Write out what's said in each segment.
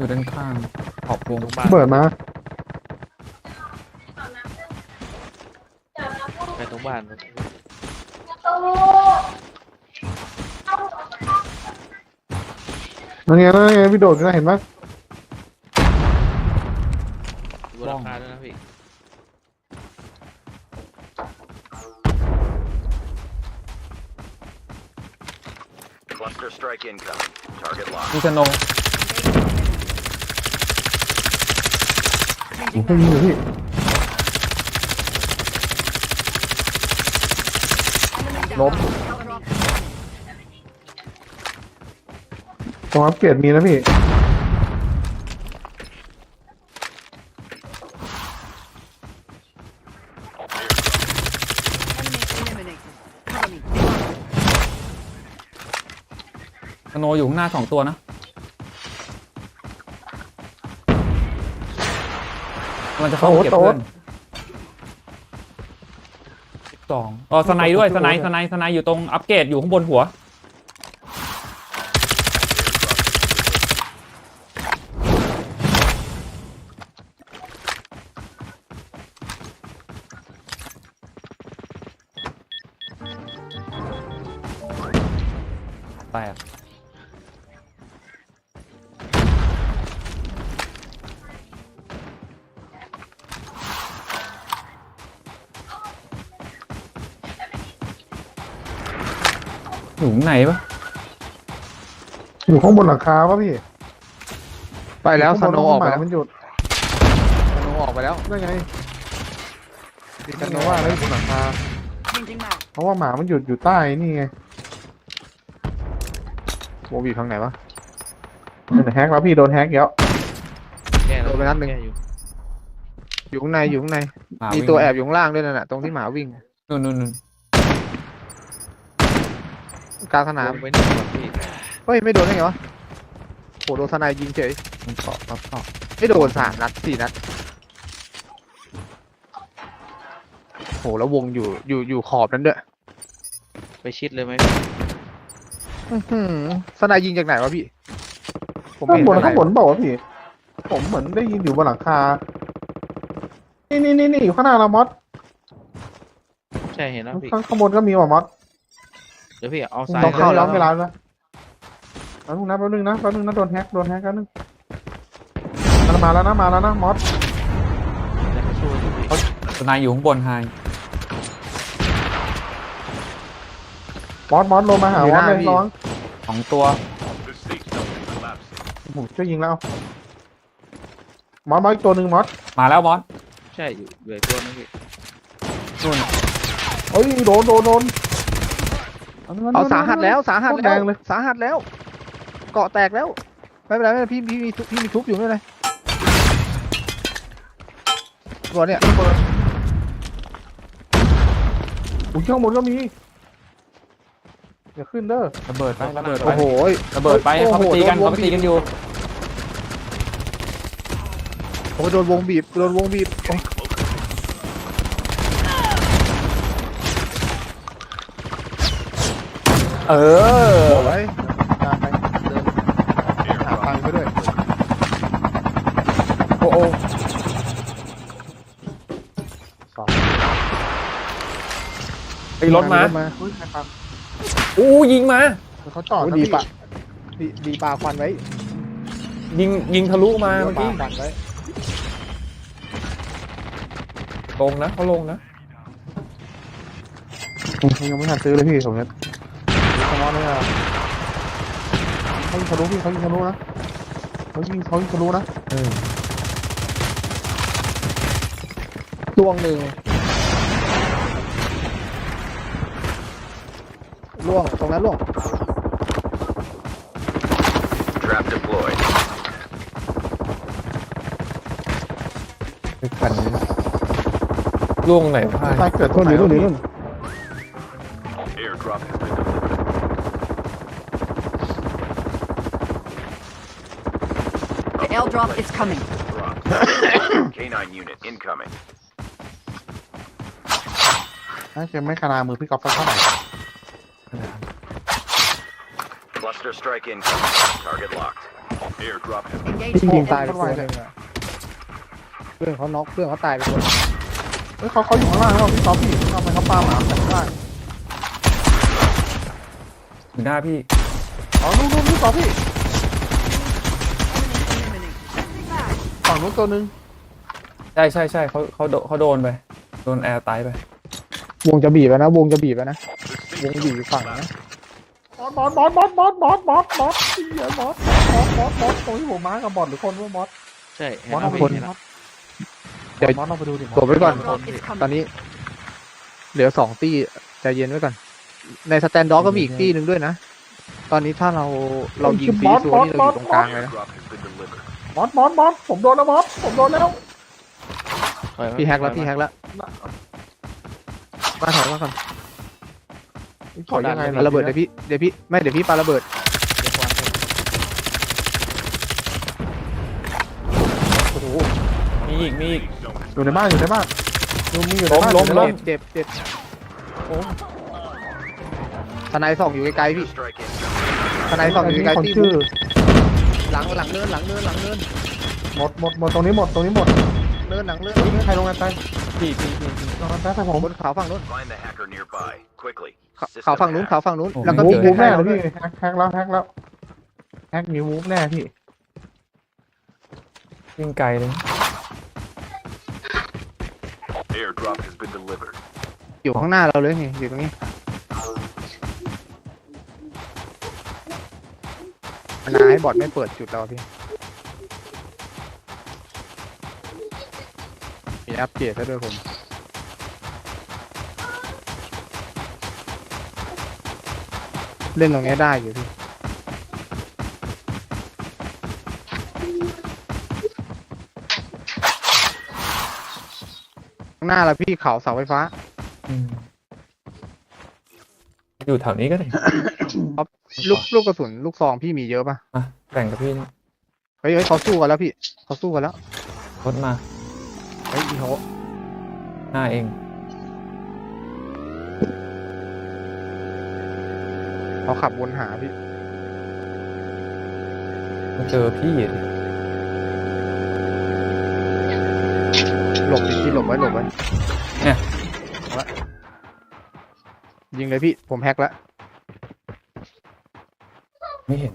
อยู่ด้านข้างขอบวงตรงบ้านเบิดมาไปตรงบ้านนั่นไงนั่นไงพี่โดดนะเห็นไหมบนหลังคาด้วยนะพี่ Cluster strike incoming. Target locked. มีสโนว์ ผมเคยยิงอยู่พี่ล้มตรงอัปเกรดมีนะพี่สโนว์อยู่ข้างหน้าสองตัวนะ มันจะเข้าเก็บเพื่อนสองอ๋อสไนด์ด้วยสไนด์สไนด์สไนด์อยู่ตรงอัปเกรดอยู่ข้างบนหัว แตก อยู่ข้างไหนปะอยู่ข้างบนหลังคาวะพี่ไปแล้วสข้างบโนว์ออกไปหแล้มาวมันหยุดสโนว์ออกไปแล้วนั่นไงติดกัสนโนนะว์ว่าว่าอะไรบนหลังคาเพราะว่าหมามันหยุดอยู่ใต้นี่ไงวงบีบทางไหนวะมันแฮกแล้วพี่โดนแฮกเยอะแก้แล้วโดนไปนัดหนึ่งแก้อยู่อยู่ข้างในอยู่ข้างใน หามีวิ่งตัวแอบอยู่ข้างล่างด้วยนั่นน่ะตรงที่หมาวิ่งนู่นนู่นนู่น กลางสนามลงไปนี่ก่อนพี่เฮ้ย ไม่โดนได้ไงวะโหโดนทนายยิงเฉย มันเกาะเกาะเกาะไม่โดนสามนัดสี่นัดโหแล้ววงอยู่อยู่อยู่ขอบนั้นด้วยไปชิดเลยไหมอื้อหือทนายยิงจากไหนวะพี่ ผมไม่ข้างเห็นบนทนายข้างบนบอกว่าวะพี่ ผมเหมือนได้ยินอยู่บนหลังคา นี่นี่นี่นี่อยู่ข้างหน้าเรามอสใช่เห็นแล้วพี่ข้างข้างบนก็มีว่ะมอส เดี๋ยวพี่เอาซ้ายต้องนะเข้าย้อนเวลาแล้วแป๊บนึงนะแป๊บนึงนะแป๊บนึงนะโดนแฮกโดนแฮกกันนึงมันมาแล้วนะมาแล้วนะมอสจะมาช่วยอยู่พี่สไนด์อยู่ข้างบนไฮมอสมอสลงมาหามอสเลยระวังสองตัว The safe zone is collapsing. ผมช่วยยิงแล้วมอสมอสอีกตัวหนึ่งมอสมาแล้วบอสใช่อยู่เหลืออกตัวนึงพี่นู่นเอ้ยโดนโดนโดน เอาสาหัสแล้วสาหัสโคตรแล้แดวงเลย สาหัสแล้ว เกาะแตกแล้วไม่เป็นไรไม่เป็นไรพี่พี่มีทุบพี่มีทุบอยู่ไม่เป็นไรตัวเนี้ยอุ้ยข้างบนก็มีอย่าขึ้นเด้อระเบิดไประเบิดไปโอ้โหระเบิดไปโอ้โหเขาไปตีกันโดนวงเขาไปตีกันอยู่โอ้ยโดนวงบีบโดนวงบีบโอ้ย เออโอ้ยตามไปเดินหา Airdrop ตังค์ไปด้วยโอ้โหสองไอ้รถมามาเฮ้ยใครฟังอู้ยิงมา เขาจอดโอ้ยนะดีพี่ปะดีดีปลาควันไว้ยิงยิงทะลุมาเมื่อปลากี้ควันไว้ลงนะเขาลงนะยังไม่ทันซื้อเลยพี่ผมเนี่ยดูส มอสเลยอะเขายิงทะลุพี่เขายิงทะลุนะเขายิงเขายิงทะลุนะดวงหนึ่งล่วงตรงนั้นล่วง Trap deployed. ไปกันล่วงไหนวะตายเกิดตัวไหนตัวนี้ Airdrop The airdrop is coming. Dropped. K9 unit incoming. น่าจะไม่ขนามือพี่กอล์ฟสักเท่าไหร่ Cluster strike incoming. Target locked. Airdrop has พี่ยิงตายไปเข้ตัวไวหเลนึยงอะเพื่อนเขาน็อกเพื่อนเขาตายไปตัวหนึ่งเฮ้ยเขาเขาอยู่ข้างล่างแล้วพี่ก๊อฟพี่ทำไมเขาปาหมาแต่ข้างล่างอยู่หน้าพี่ อ๋อนู่นนู่นพี่ก๊อฟพี่ฝั่ งนู้นตัวหนึงใช่ใช่ใช่เขาเขาโดเขาโดนไป โดนแอร์ตายไป วงจะบีบแล้วนะ วงจะบีบแล้วนะ the วง safe บีบ zone อยู่ is ฝั่งนะ collapsing. บอสบอสบอสบอสบอสบอสบอสบอสเหี้ยบอสบอสบอสบอสตรงที่ผมมากับบอสหรือคนว่าบอสใช่เห็นบอสแล้เอาวไปพี่ดูเห็ดินบแล้อวสเดี๋ยวบอสเอาไปดูดิกดไว้ก่อน Drop is ตอน coming. นี้ เหลือสองตี้ใจเย็นไว้ก่อน ในสแตนด็อกก็มีอีกตี้หนึ่งด้วยนะ ตอนนี้ถ้าเราเรายิงฟรีโซนนี่เราอยู่ตรงกลางเลยนะ Airdrop has been delivered. บอสบอสบอสผมโดนแล้วบอสผมโดนแล้วถอยมาพี่แฮกแล้วถอยพี่มาแฮกแล้วมาถอยมาก่อนขอยังไงปาระเบิดเดี๋ยวพี่เดี๋ยวพี่ไม่เดี๋ยวพี่ปาระเบิดเดี๋ยววางให้โอ้โหมีอีกมีอีก Safe zone is อยู่ในบ้านอยู่ในบ้านดูมีอยู่ในบ้านล้มอยู่ในล้บ้ามนเจ็บเจ็บทนายส่องอยู่ไกลๆพี่ Strike incoming. ทนายส่องอยู่ไกลคนๆตี้ชื่อ หลังหลังเนินหลังเนินหลังเนินหมดหมดหมดตรงนี้หมดตรงนี้หมดเนินหลังเนินเฮ้ยมีใครลงกันไปพี่พี่พี่พี่ลงกันไปแต่ผมบนเขาฝั่งนู้น Find the hacker nearby. Quickly. เขา System เขาฝั่งนู้น hacked. เขาฝั่งนู้นโอ้โหแล้วก็มูมีฟมูฟใกแน่ล้ๆเลยเราด้พี่วยแฮกแฮกแล้วแฮกแล้วแฮกนิวมูฟแน่พี่วิ่งไกลเลย Airdrop has been delivered. อยู่ข้างหน้าเราเลยนี่อยู่ตรงนี้ นาให้บอดไม่เปิดจุดเราพี่มีอัปเกรดแล้วด้วยผม เล่นตรงนี้ได้อยู่พี่ข้างหน้าเราพี่เขาเสาไฟฟ้าอืมอยู่แถวนี้ก็ได้ ลูกลูกกระสุนลูกซองพี่มีเยอะป่ะอะแบ่งกับพี่เฮ้ยเฮ้ยเขาสู้กันแล้วพี่เขาสู้กันแล้วรถมาเฮ้ยอีโหหน้าเองเขาขับวนหาพี่มาเจอพี่ดิหลบดิพี่หลบไว้หลบไว้เนี่ยเอาละยิงเลยพี่ผมแฮกแล้ว ไม่เห็น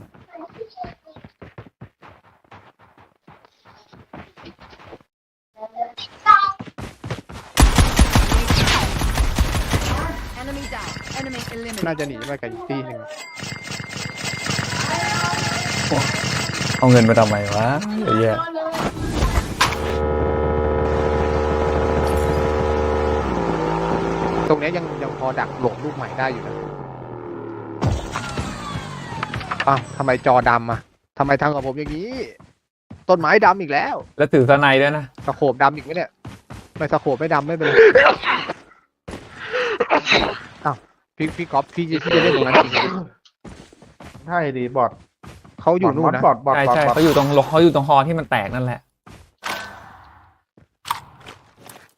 Enemy down. Enemy น่า eliminated. จะหนีมากับอีกตีหนึ่งเอาเงินมาทำไมวะไอ้เหี้ยตรงเนี้ยยังยังพอดักหลบลูกใหม่ได้อยู่นะ อ้าวทำไมจอดำอะทำไมทำกับผมอย่างนี้ ต้นไม้ดำอีกแล้วแล้วถือสไนด์ด้วยนะสโคบดำอีกไหมเนี่ย ไม่สโคบไม่ดำไม่เป็นไรอ้าวพี่พี่ก๊อฟพี่จะพี่จะเล่นตรงนั้นจริงเหรอใช่ดีบอทเขาอยู่นู่นนะบอทบอทใช่บอทใช่บอทเขาอยู่ตรงเขาอยู่ตรงฮอที่มันแตกนั่นแหละ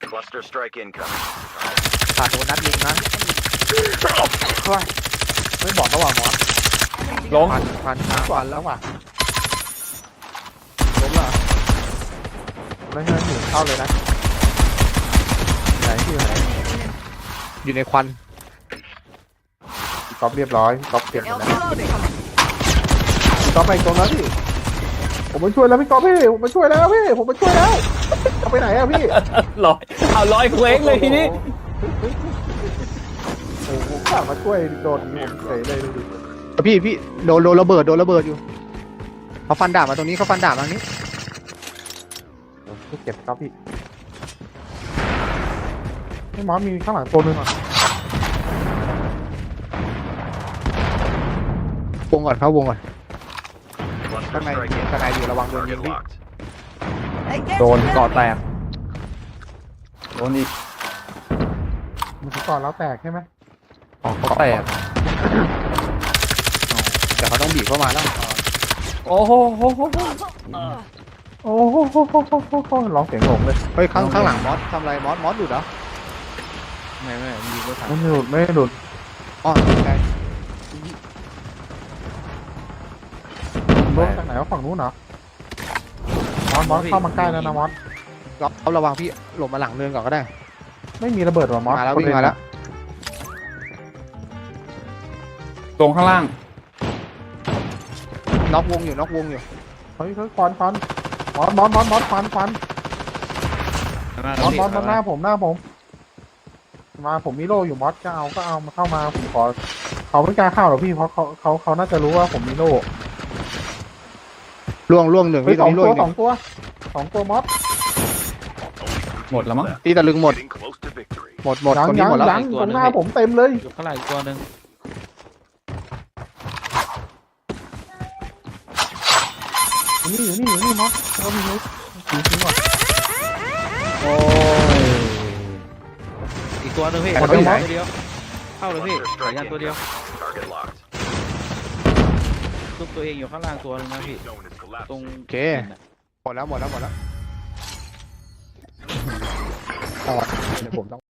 Cluster strike incoming. ผ่านโดนนัดยิงนะไม่บอกเขาว่าหมอ ล้มผ่านผ่านผ่านก่อนแล้วว่ะล้มเหรอไม่ใช่หนูเข้าเลยนะไหนที่อยู่ไหนอยู่ในควันก๊อฟเรียบร้อยก๊อฟเก็บหมด Elf แล้ว loading. พี่ก๊อฟไปตรงนั้นพี่ ผมมาช่วยแล้วพี่ก๊อฟพี่ ผมมาช่วยแล้วพี่ ผมมาช่วยแล้วเอาไปไหนอะพี่ลอยเอาลอยเคว้งเลยทีนี้ โอ้โหผมกลับมาช่วยโดนผมเฉยเลยดูดิ พี่พี่โดนโดนระเบิดโดนระเบิดอยู่เขาฟันดาบมาตรงนี้เขาฟันดาบมาทางนี้เก็บก๊อฟพี่ให้หมอมีข้างหลังตัวหนึงอะวงก่อนเข้าวงก่อน Cluster ข้างใน strike ข้างในอยู่ระวังโดนยิ Target งพี่ locked. Against โดน the เกาะแต enemy. กโดนอีกมันก่อนแล้วแตกใช่ไหมออกเขาแตกแต่เขี่เข้ามาแล้วโอ้โหโหโหโหโอ้โหโหโหโหโหโหร้องเสียงหลงเลยเฮ้ยข้างข้างหลังมอสทำไรมอสมอสหลุดเหรอไม่ไม่ยิงไม่ทันไม่หลุดไม่หลุดอ๋อใช่มโดนจากไหนวะฝั่งนู้นเหรอมอสมอสเข้ามาใกล้แล้วนะมอสเราเอาระวังพี่หลบมาหลังเนินก่อนก็ได้ ไม่มีระเบิดหรอมอสมาแล้ววิ่งมาแล้วตรงข้างล่าง น็อกวงอยู่น็อกวงอยู่เฮ้ยเฮ้ยควันควันมอสมอสมอสมอสควันควันมอสมอสมอสหน้าผมหน้าผม มาผมมีโล่อยู่มอสก็เอาก็เอามาเข้ามาผมขอเขาไม่กล้าเข้าหรอกพี่เพราะเขาเขาเขาน่าจะรู้ว่าผมมีโล่ล่วงล่วงหนึ่งเฮ้ยพี่ตสรองงนี้ล่วตังวอีกหสนึ่องงตัวสองตัวมอสหมดแล้วมั้งตีตะลึงหมด Getting close to victory. หมดหมดยังคนนี้ยังหมดแล้วยังตรงหน้าผมเต็มเลยอยู่ข้างหลังอีกตัวหนึ่ง อยู่นี่อยู่นี่อยู่นี่มอสเขามีนิ้วชี้ชี้ก่อนโอ้ย อีกตัวหนึ่งพี่หมดไปไหนตัวเดียวเข้าเลยพี่ Cluster สาย strike ยันตัวเดียว incoming. Target locked. ลูกตัวเองอยู่ข้างล่างตัวหนึงนะพี่ Zone is ตรง collapsing. โอเค หมดแล้วหมดแล้วหมดแล้วเดี๋ยวผมต้อง